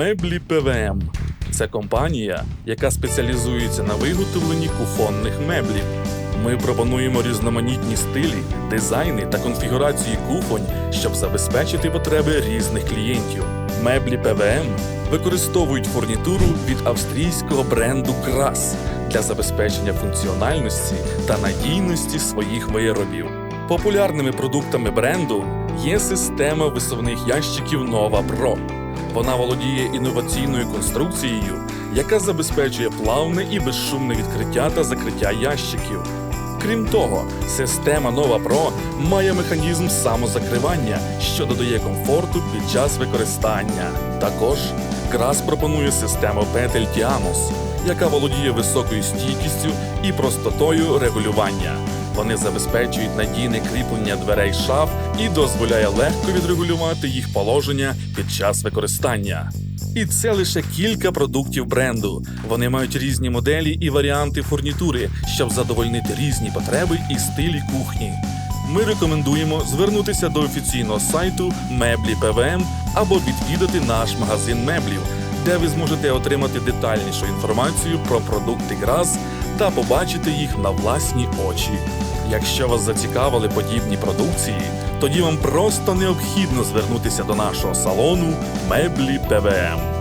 Меблі ПВМ це компанія, яка спеціалізується на виготовленні кухонних меблів. Ми пропонуємо різноманітні стилі, дизайни та конфігурації кухонь, щоб забезпечити потреби різних клієнтів. Меблі ПВМ використовують фурнітуру від австрійського бренду Крас для забезпечення функціональності та надійності своїх виробів. Популярними продуктами бренду є система висувних ящиків Nova Pro. Вона володіє інноваційною конструкцією, яка забезпечує плавне і безшумне відкриття та закриття ящиків. Крім того, система Nova Pro має механізм самозакривання, що додає комфорту під час використання. Також Крас пропонує систему петель Tianos, яка володіє високою стійкістю і простотою регулювання. Вони забезпечують надійне кріплення дверей шаф і дозволяє легко відрегулювати їх положення під час використання. І це лише кілька продуктів бренду. Вони мають різні моделі і варіанти фурнітури, щоб задовольнити різні потреби і стилі кухні. Ми рекомендуємо звернутися до офіційного сайту Меблі ПВМ або відвідати наш магазин меблів, де ви зможете отримати детальнішу інформацію про продукти ГРАЗ та побачити їх на власні очі. Якщо вас зацікавили подібні продукції, тоді вам просто необхідно звернутися до нашого салону Меблі ПВМ.